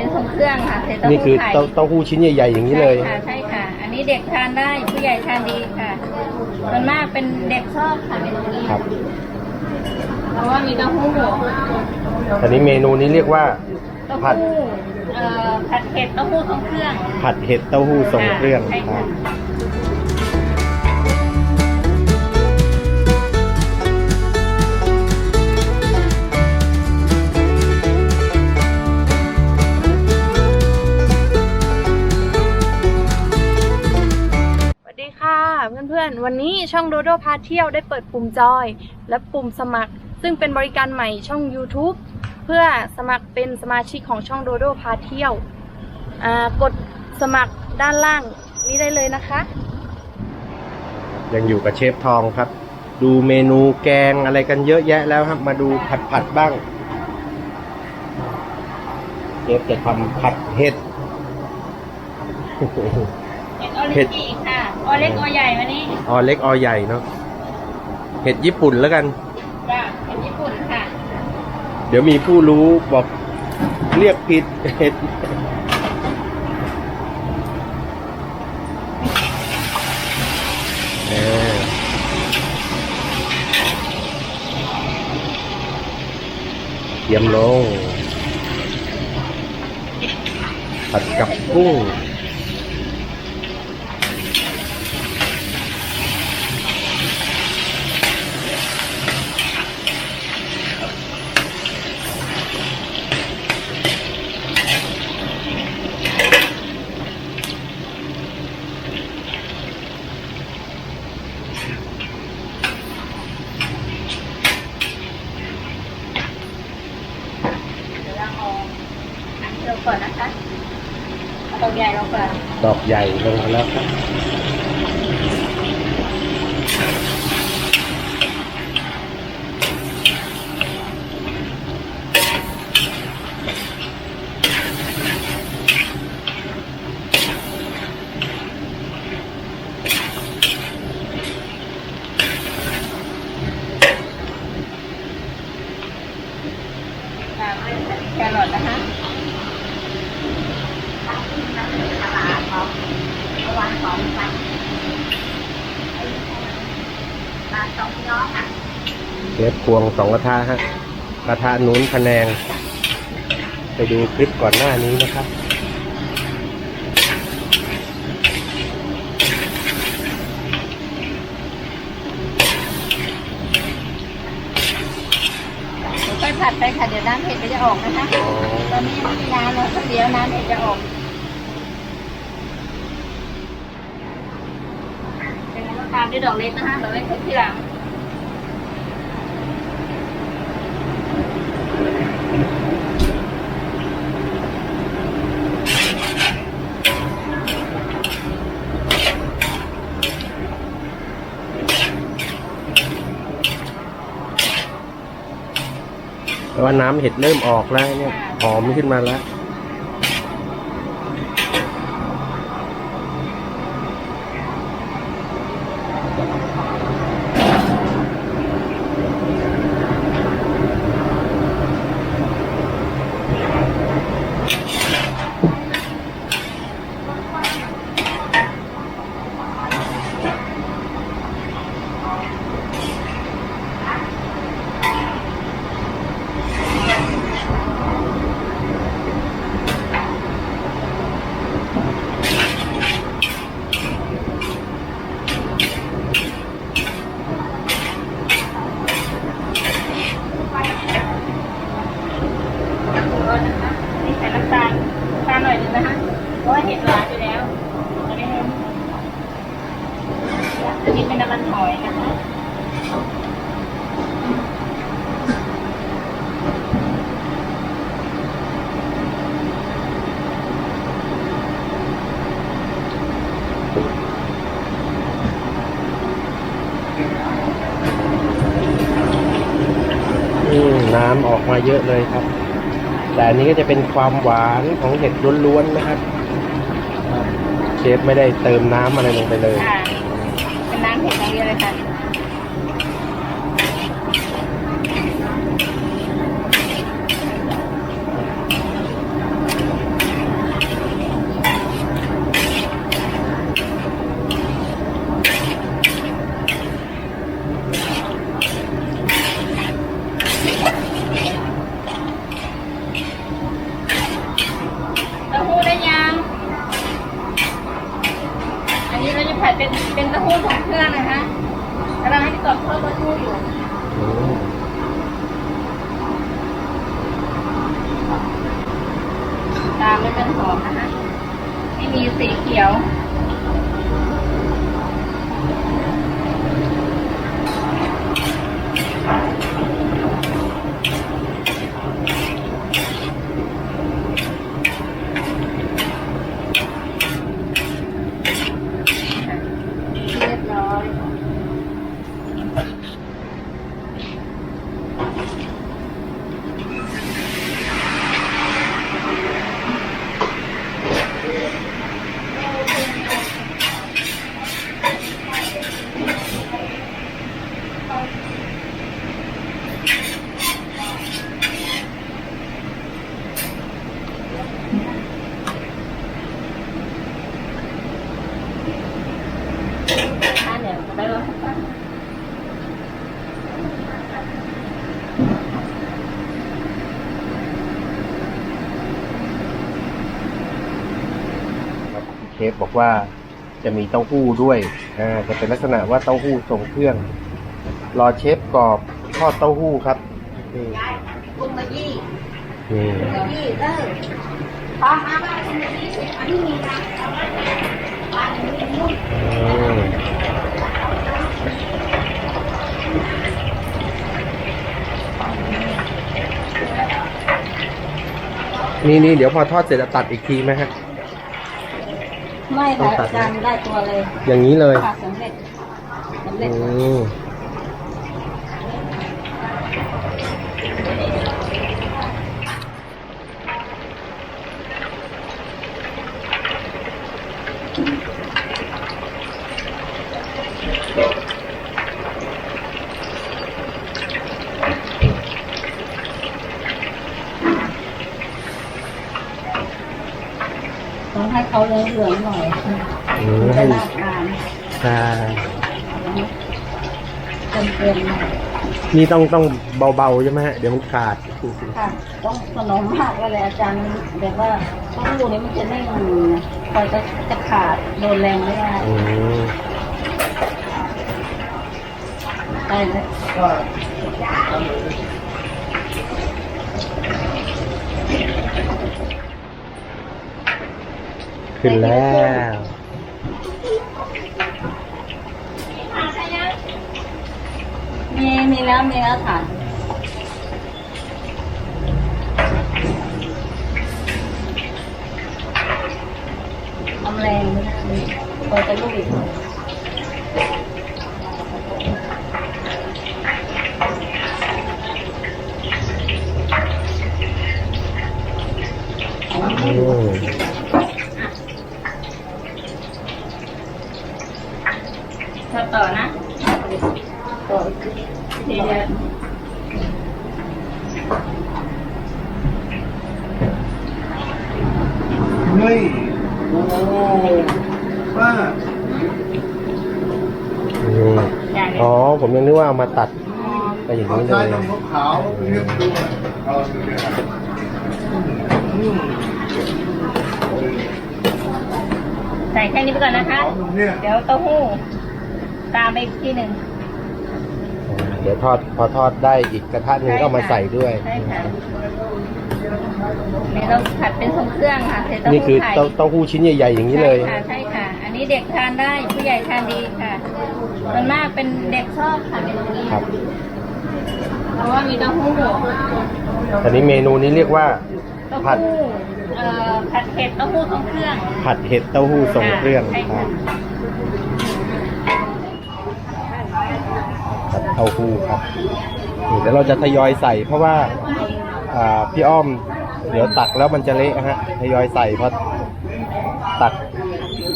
เป็นทรงเครื่องค่ะใส่เต้านี่คืหู้อไข่เต้าเต้าหู้ชิ้นใหญ่ ๆ อย่างนี้เลย ใช่ค่ะใช่ค่ะ อันนี้เด็กทานได้ผู้ใหญ่ทานดีค่ะส่วนมากเป็นเด็กชอบค่ะเมนูนี้ครับ เพราะว่ามีเต้าหู้อันนี้เมนูนี้เรียกว่า เต้าผัด หู้เอ่อผัดเผ็ดเต้าหู้ทรงเครื่องผัดเห็ดเต้าหู้ทรงเครื่องใช่ครัค่ะบ วันนี้ช่องโดโดพาเที่ยวได้เปิดปุ่มจอย และปุ่มสมัคร ซึ่งเป็นบริการใหม่ช่อง YouTube เพื่อสมัครเป็นสมาชิกของช่องโดโดพาเที่ยวอ่ากดสมัครด้านล่างนี้ได้เลยนะคะ ยังอยู่กับเชฟทองครับ ดูเมนูแกงอะไรกันเยอะแยะแล้วครับ มาดูผัดผัดๆบ้าง เชฟจะทำผัดเห็ดเห็ดออริจิค่ะ ออเล็กออใหญ่วันนี้ออเล็กออใหญ่เนาะเห็ดญี่ปุ่นแล้วกัน จ้ะเห็ดญี่ปุ่นค่ะเดี๋ยวมีผู้รู้บอกเรียกผิดเห็ดเออเตรียมลงผัดกับกุ้ง เดี๋ยวเราเอาอันนี้ลงก่อนนะ คะเอกใหญ่ลงไปดอกใหญ่ลงมาแล้วครับ ตามด้วยแครอทนะคะวางของไปตา สองย้อค่ะเชฟพวงสองกระทะฮะกระทะนู้นพะแนง ไปดูคลิปก่อนหน้านี้นะครับค่อยผัดไปค่ะเดี๋ยวน้ำเผ็ดมันจะออกนะคะอ๋อตอนนี้ยังไม่มีน้ำแล้วสักเดียวน้ำเผ็ดจะออกเป็นน้ำตาลด้วยดอกเล็กนะคะดอกเล็กขึ้นทีหลังแต่ว่าน้ำเห็ดเริ่มออกแล้วเนี่ย หอมขึ้นมาแล้ว ก็นะคะนี่ใส่น้ำตาลน้ำตาลหน่อยหนึงนะคะเพราะว่าเห็ดหวานอยู่แล้วอันนี้อันนี้เป็นน้ำมันหอยนะคะ อืมน้ำออกมา เยอะเลยครับ แต่อันนี้ก็จะเป็นความหวานของเห็ดล้วนๆนะครับ เชฟไม่ได้เติมน้ำอะไรลงไปเลย ค่ะเป็นน้ำเห็ดอย่างเดียวเลยค่ะ เต้าหู้ของเครื่องนะคะกำลังให้พี่กดเพิ่มเต้าหู้อยู่ อืม ตามด้วยเป็นหอมนะคะไม่มี สีเขียว เรียบร้อย อะเดี๋ยวไปรอสักพัก ครับเช ฟบอกว่าจะมีเต้าหู้ด้วยอ่าจะเป็นลักษณะว่าเต้าหู้ทรงเครื่อง รอเชฟกรอบทอดเต้าหู้ครับนี่ปรุงมายี่นี่ยี่เออพอมาบ้านปรุงมายี่สิบอันนี้มีนะบ้านนี้นุ่มอืมนี่นี่เดี๋ยวพอทอดเสร็จจะตัดอีกทีไหมฮะ ไม่ต้อค่ะงตัดอาจารย์ได้ตัวเลย อย่างนี้เลยค่ะสำเร็จสำเร็อืจมต้องให้ เขาเหลืองๆหน่อยอืมจะให้น่าทานใช่เต็มเต็มๆหน่อยนี่ต้องต้องเบาๆใช่ไหมฮะเดี๋ยวมันขาด ค่ะ ต้องสนมมากเลยอาจารย์แบบว่าเต้าหู้นี้มันจะนิ่งคอยจะจะขาดโดนแรงไม่ได้อืมได้เลย ขึ้นแล้ว มีมีแล้วมีแล้วค่ะทำแรงไม่ได้คอจะลูกอีกอื มทำต่อนะ ต่ออีกทีเดียวเฮ้ยโอ้ป้าอืมอย่างนี้อ๋อ ผมยังนึกว่าเอามาตัดไปอย่างเขานี้เลใช้ยนมขาวเรียกดูเอาดูเนี่ยอืมใส่แค่นี้ไปก่อนนะคะขาวตรงเนี่ยเดี๋ยวเต้าหู้ ตามไปอีกทีหนึ่ง เดี๋ยวทอดพอทอดได้อีกกระทะหนึ่งก็เอามาใส่ด้วย ใช่ค่ะนี่เราผัดเป็นทรงเครื่องค่ะใส่เต้านี่คือหู้ไข่เต้าเต้าหู้ชิ้นใหญ่ ๆ อย่างนี้เลย ใช่ค่ะใช่ค่ะ อันนี้เด็กทานได้ผู้ใหญ่ทานดีค่ะส่วนมากเป็นเด็กชอบค่ะเมนูนี้ครับเพราะว่ามีเต้าหู้ตอนนี้เมนูนี้เรียกว่า เต้าผัด หู้เอ่อผัดเผ็ดเต้าหู้ทรงเครื่องผัดเห็ดเต้าหู้ทรงเครื่องใช่คค่ะรับผัดเต้าหู้ครับนี่เดี๋ยวเราจะทยอยใส่เพราะว่าอ่าพี่อ้อม เดี๋ยวตักแล้วมันจะเละฮะทยอยใส่เพราะตัก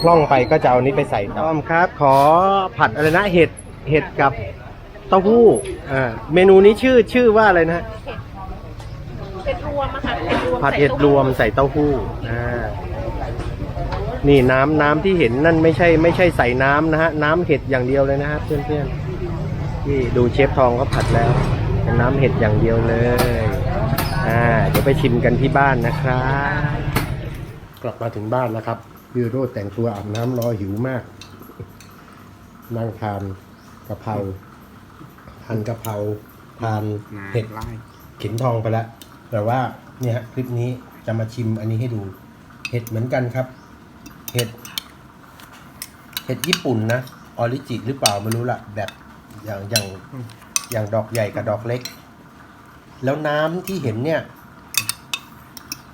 คล่องไปก็จะเอานี้ไปใส่ต่ออ้อมครับ ขอผัดอะไรนะเห็ดเห็ดกับเต้าหู้อ่าเมนูนี้ชื่อชื่อว่าอะไรนะฮะเป็นรวมอะค่ะเป็นรวมผัดเห็ดรวมใส่เต้าหู้อ่านี่น้ำน้ำที่เห็นนั่นไม่ใช่ไม่ใช่ใส่น้ำนะฮะน้ำเห็ดอย่างเดียวเลยนะฮะเพื่อนๆ ที่ดูเชฟทองเขาผัดแล้วเป็นน้ำเห็ดอย่างเดียวเลย อ่า เดี๋ยวไปชิมกันที่บ้านนะครับ กลับมาถึงบ้านแล้วครับพี่โรดแต่งตัวอาบน้ำรอหิวมาก นั่งทานกะเพราทานกะเพราทานเห็ดไล่เข็นทองไปแล้วแต่ว่าเนี่ยคลิปนี้จะมาชิมอันนี้ให้ดู เห็ดเหมือนกันครับ เห็ด เห็ดญี่ปุ่นนะ ออริจิหรือเปล่าไม่รู้ละแบบ อย่างอย่างอย่างดอกใหญ่กับดอกเล็ก แล้วน้ำที่เห็นเนี่ย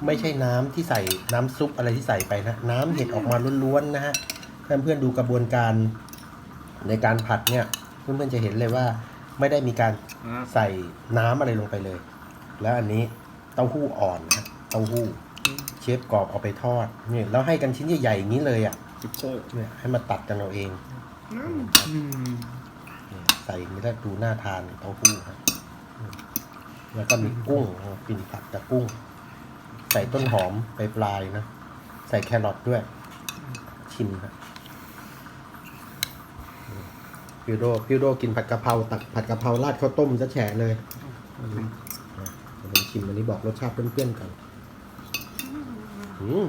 ไม่ใช่น้ำที่ใส่น้ำซุปอะไรที่ใส่ไปนะ น้ำเห็ดออกมาล้วนๆนะฮะเพื่อนเพื่อนๆดูกระบวนการในการผัดเนี่ยเพื่อนเพื่อนๆจะเห็นเลยว่า ไม่ได้มีการใส่น้ำอะไรลงไปเลย แล้วอันนี้เต้าหู้อ่อนนะฮะเต้าหู้เชฟกรอบเอาไปทอดนี่แล้วให้กันชิ้นใหญ่ๆอย่างนี้เลยอะจิ๊บโก้เนี่ยให้มาตัดกันเอาเองอืม ใส่อย่างนี้แล้วดูน่าทานเต้าหู้ครับแล้วก็มีกุ้งปิ่นผัดกับกุ้ง ใส่ต้นหอมไปปลายนะ ใส่แครอทด้วย ชิมครับพิวโดพิวโดกินผัดกะเพราตักผัดกะเพราราดข้าวต้มจะแฉะเลยผมชิมอันนี้บอกรสชาติเพื่อนๆกันอืม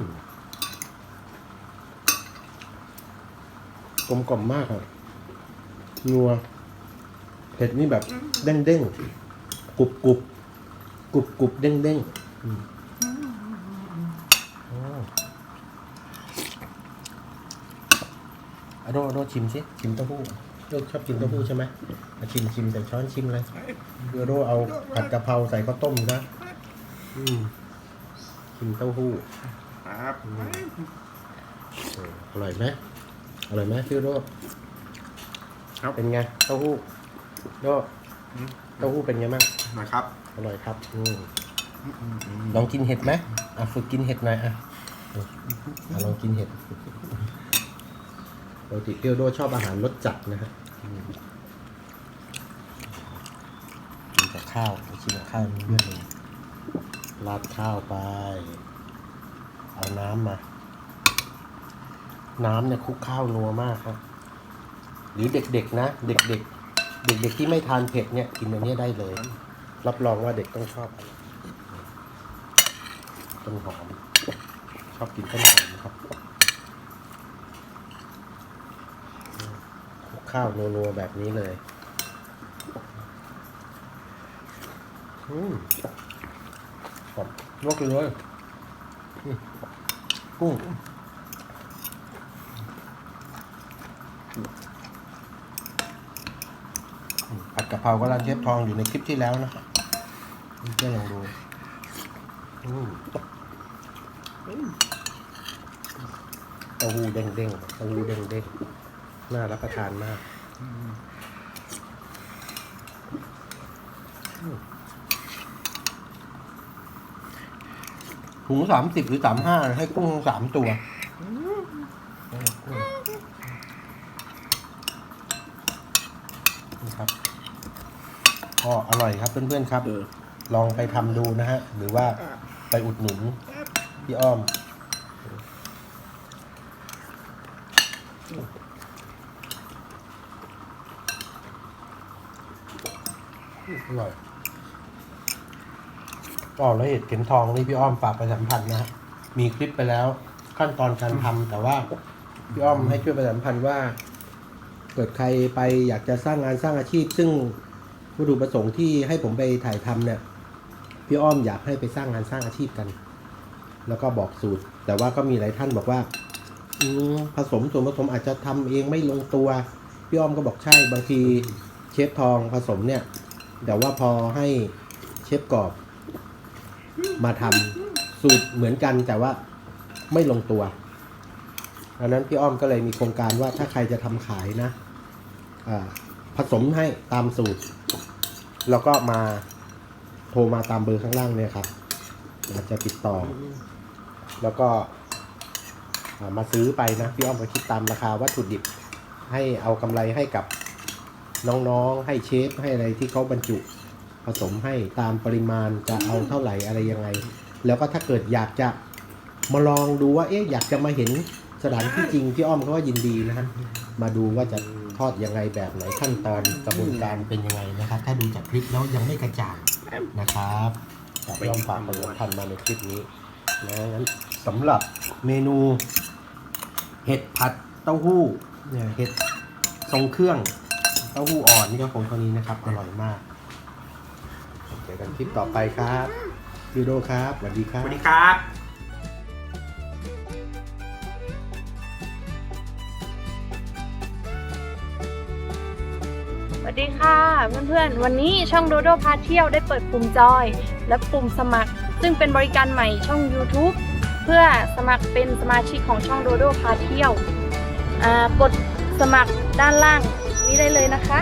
กลมกล่อมมากอะนัว เผ็ดนี่แบบเด้งเด้งๆกรุบกรุบกรุบกรุบเด้งเด้งๆอืมอ๋ออะโดอะโดชิมสิชิมเต้าหู้โดชอบกินเต้าหู้ใช่ไหมมาชิมชิมใส่ช้อนชิมเลยคืออะโดเอาผัดกะเพราใส่ข้าวต้มนะอืมชิมเต้าหู้ครับเอออร่อยไหมอร่อยไหมพี่โดครับเป็นไงเต้าหู้ โดเต้าหู้เป็นไงบ้างนะครับ อร่อยครับอืมลองกินเห็ดไหมอะฝึกกินเห็ดหน่อยอะอะลองกินเห็ดปกติพี่โดชอบอาหารรสจัดนะฮะอืมกินกับข้าวไปชิมกับข้าวนี่เยอะเลยราดข้าวไป เอาน้ำมา น้ำเนี่ยคลุกข้าวนัวมากครับ หรือเด็กๆนะ เด็กๆ เด็กๆที่ไม่ทานเผ็ดเนี่ยกินอันนี้ได้เลย รับรองว่าเด็กต้องชอบต้นหอม ชอบกินต้นหอมครับข้าวนัวๆแบบนี้เลยอืมกรอบลวกเลยกุ้ง ผัดกะเพราก็ร้านเชฟทองอยู่ในคลิปที่แล้วนะครับเพื่อนลองดูเต้าหู้เด้งเด้งๆเต้าหู้เด้งเด้งๆน่ารับประทานมากถุงสามสิบหรือสามห้าให้กุ้งสามตัวครับ ก็อร่อยครับเพื่อนๆครับเออลองไปทำดูนะฮะ หรือว่าไปอุดหนุนพี่อ้อม อร่อยก็แล้วเห็ดเข็มทองนี่พี่อ้อมฝากประชาสัมพันธ์นะฮะมีคลิปไปแล้วขั้นตอนการทำแต่ว่าพี่อ้อมให้ช่วยประชาสัมพันธ์ว่า เกิดใครไปอยากจะสร้างงานสร้างอาชีพ ซึ่ง วัตถุประสงค์ที่ให้ผมไปถ่ายทำเนี่ยพี่อ้อมอยากให้ไปสร้างงานสร้างอาชีพกัน แล้วก็บอกสูตร แต่ว่าก็มีหลายท่านบอกว่าอืผสมส่วนผสมอาจจะทำเองไม่ลงตัวพี่อ้อมก็บอกใช่บางทีเชฟทองผสมเนี่ยแต่ว่าพอให้เชฟกรอบ มาทำสูตรเหมือนกันแต่ว่าไม่ลงตัวดังนั้นพี่อ้อมก็เลยมีโครงการว่าถ้าใครจะทำขายนะอ่า ผสมให้ตามสูตร แล้วก็มาโทรมาตามเบอร์ข้างล่างเนี่ยครับอาจจะติดต่อ แล้วก็มาซื้อไปนะพี่อ้อมก็คิดตามราคาวัตถุดิบ ให้เอากำไรให้กับน้องๆ ให้เชฟให้อะไรที่เขาบรรจุ ผสมให้ตามปริมาณจะเอาเท่าไหร่อะไรยังไง แล้วก็ถ้าเกิดอยากจะมาลองดูว่าเอ๊ะอยากจะมาเห็นสถานที่จริงพี่อ้อมเขาว่ายินดีนะฮะมาดูว่าจะ ทอดยังไงแบบไหนขั้นตอนกระบวนการเป็นยังไงนะครับ ถ้าดูจากคลิปแล้วยังไม่กระจ่างนะครับพี่อ้อมฝากประชาสัมพันธ์มาในคลิปนี้นะงั้นสำหรับเมนูเห็ดผัดเต้าหู้เนี่ยเห็ดทรงเครื่องเต้าหู้อ่อนนี่ก็คงเท่านี้นะครับ อร่อยมากเจอกันคลิปต่อไปครับยูโดครับสวัสดีครัสวัสดีครับ วัสดีค่ะเพื่อนๆ วันนี้ช่องโดโดพาเที่ยวได้เปิดปุ่มจอย และปุ่มสมัคร ซึ่งเป็นบริการใหม่ช่อง YouTube เพื่อสมัครเป็นสมาชิกของช่องโดโดพาเที่ยวอ่ากดสมัครด้านล่างนี้ได้เลยนะคะ